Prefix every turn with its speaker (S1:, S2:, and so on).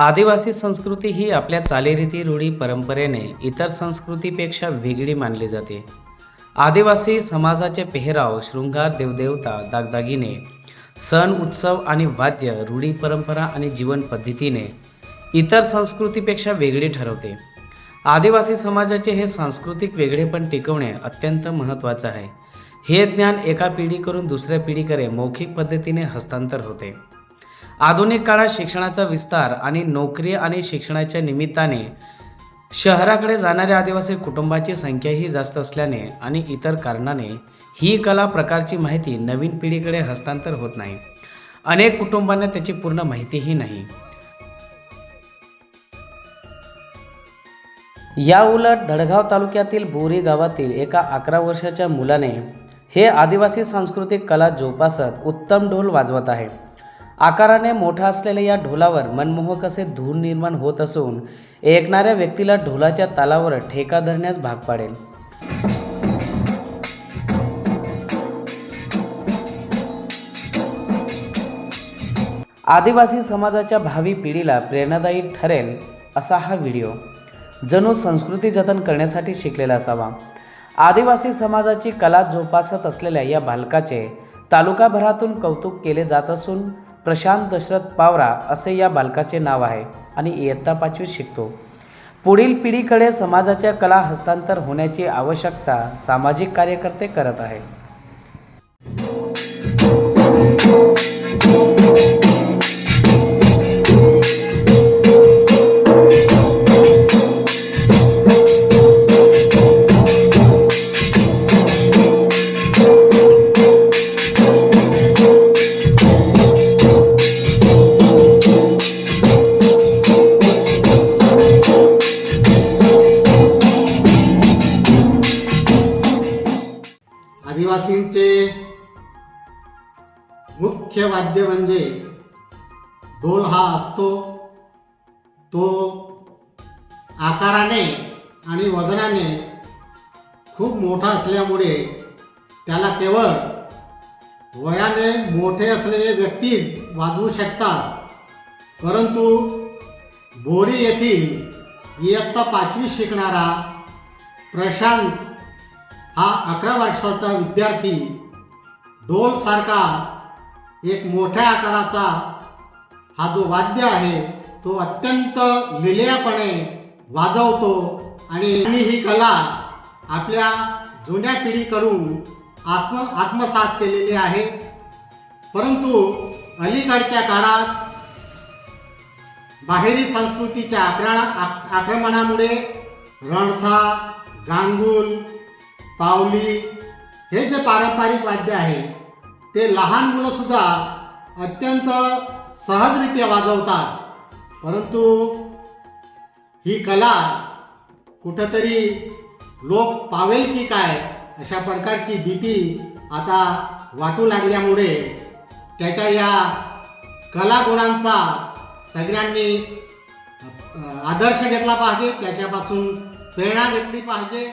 S1: आदिवासी संस्कृती ही आपल्या चालीरीती रूढी परंपरेने इतर संस्कृतीपेक्षा वेगळी मानली जाते. आदिवासी समाजाचे पेहराव शृंगार देवदेवता दागदागिने सण उत्सव आणि वाद्य रूढी परंपरा आणि जीवन पद्धतीने इतर संस्कृतीपेक्षा वेगळी ठरवते. आदिवासी समाजाचे हे सांस्कृतिक वेगळेपण टिकवणे अत्यंत महत्त्वाचं आहे. हे ज्ञान एका पिढीकडून दुसऱ्या पिढीकडे मौखिक पद्धतीने हस्तांतर होते. आधुनिक काळात शिक्षणाचा विस्तार आणि नोकरी आणि शिक्षणाच्या निमित्ताने शहराकडे जाणाऱ्या आदिवासी कुटुंबाची संख्याही जास्त असल्याने आणि इतर कारणाने ही कला प्रकारची माहिती नवीन पिढीकडे हस्तांतर होत नाही. अनेक कुटुंबांना त्याची पूर्ण माहितीही नाही. या उलट धडगाव तालुक्यातील बोरी गावातील एका अकरा वर्षाच्या मुलाने हे आदिवासी सांस्कृतिक कला जोपासत उत्तम ढोल वाजवत आहे. आकाराने मोठा असलेल्या या ढोलावर मनमोहक असे धूर निर्माण होत असून ऐकणाऱ्या व्यक्तीला ढोलाच्या तालावर ठेका धरण्यास भाग पाडेल. आदिवासी समाजाच्या भावी पिढीला प्रेरणादायी ठरेल असा हा व्हिडिओ. जणू संस्कृती जतन करण्यासाठी शिकलेला असावा. आदिवासी समाजाची कला जोपासत असलेल्या या बालकाचे तालुकाभरातून कौतुक केले जात असून प्रशांत दशरथ पावरा असे या बालकाचे नाव आहे आणि इयत्ता पाचवीत शिकतो. पुढील पिढीकडे समाजाच्या कला हस्तांतर होण्याची आवश्यकता सामाजिक कार्यकर्ते करत आहेत.
S2: आदिवासींचे मुख्य वाद्य म्हणजे ढोल हा असतो. तो आकाराने आणि वजनाने खूप मोठा असल्यामुळे त्याला केवळ वयाने मोठे असलेले व्यक्तीच वाजवू शकतात. परंतु बोरी येथील इयत्ता पाचवी शिकणारा प्रशांत हा अकरा वर्षाचा विद्यार्थी ढोलसारखा एक मोठ्या आकाराचा हा जो वाद्य आहे तो अत्यंत लिलयापणे वाजवतो आणि ही कला आपल्या जुन्या पिढीकडून आत्म आत्मसात केलेली आहे. परंतु अलीकडच्या काळात बाहेरी संस्कृतीच्या आक्रा आक्रमणामुळे रणथा गांगुल पावली हे जे पारंपरिक वाद्य आहे ते लहान मुलंसुद्धा अत्यंत सहजरित्या वाजवतात. परंतु ही कला कुठंतरी लोक पावेल की काय अशा प्रकारची भीती आता वाटू लागल्यामुळे त्याच्या या कलागुणांचा सगळ्यांनी आदर्श घेतला पाहिजे त्याच्यापासून प्रेरणा घेतली पाहिजे.